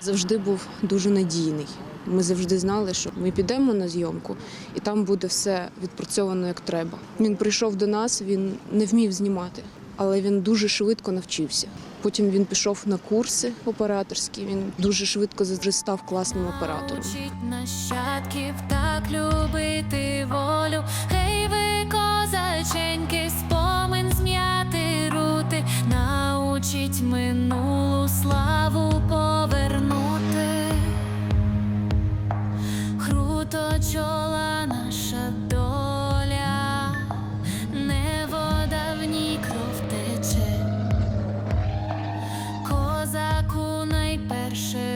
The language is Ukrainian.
завжди був дуже надійний. Ми завжди знали, що ми підемо на зйомку, і там буде все відпрацьовано як треба. Він прийшов до нас, він не вмів знімати, але він дуже швидко навчився. Потім він пішов на курси операторські. Він дуже швидко став класним оператором. Учить Нащадків так любити волю. Гей, ви козаченьки, спомин зм'яти рути, научить минулу славу. оточила наша доля, не в ній тече, козаку найперше.